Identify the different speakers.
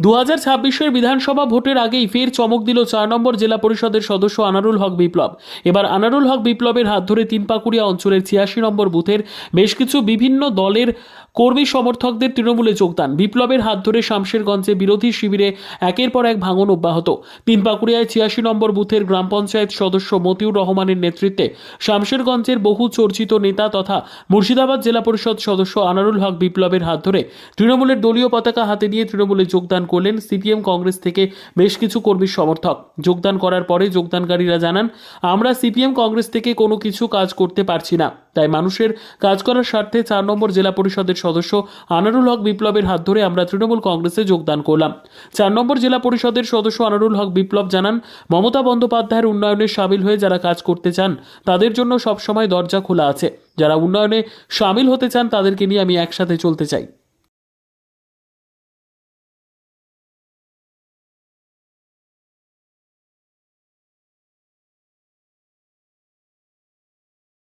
Speaker 1: দু হাজার ছাব্বিশের বিধানসভা ভোটের আগেই ফের চমক দিল চার নম্বর জেলা পরিষদের সদস্য আনারুল হক বিপ্লব। এবার আনারুল হক বিপ্লবের হাত ধরে তিনপাকুড়িয়া অঞ্চলের ছিয়াশি নম্বর বুথের বেশ কিছু বিভিন্ন দলের কর্মী সমর্থকদের তৃণমূলে যোগদান। বিপ্লবের হাত ধরে শামশেরগঞ্জে বিরোধী শিবিরে একের পর এক ভাঙন অব্যাহত। তিনপাকুড়িয়ায় ছিয়াশি নম্বর বুথের গ্রাম পঞ্চায়েত সদস্য মতিউর রহমানের নেতৃত্বে শামশেরগঞ্জের বহু চর্চিত নেতা তথা মুর্শিদাবাদ জেলা পরিষদ সদস্য আনারুল হক বিপ্লবের হাত ধরে তৃণমূলের দলীয় পতাকা হাতে নিয়ে তৃণমূলে যোগদান করলেন সিপিএম কংগ্রেস থেকে বেশ কিছু কর্মী সমর্থক। যোগদান করার পরে যোগদানকারীরা জানান, আমরা সিপিএম কংগ্রেস থেকে কোনো কিছু কাজ করতে পারছি না। তাই মানুষের কাজ করার স্বার্থে চার নম্বর জেলা পরিষদের সদস্য আনারুল হক বিপ্লবের হাত ধরে আমরা তৃণমূল কংগ্রেসে যোগদান করলাম। চার নম্বর জেলা পরিষদের সদস্য আনারুল হক বিপ্লব জানান, মমতা বন্দ্যোপাধ্যায়ের উন্নয়নে সামিল হয়ে যারা কাজ করতে চান, তাদের জন্য সবসময় দরজা খোলা আছে। যারা উন্নয়নে সামিল হতে চান, তাদেরকে নিয়ে আমি একসাথে চলতে চাই।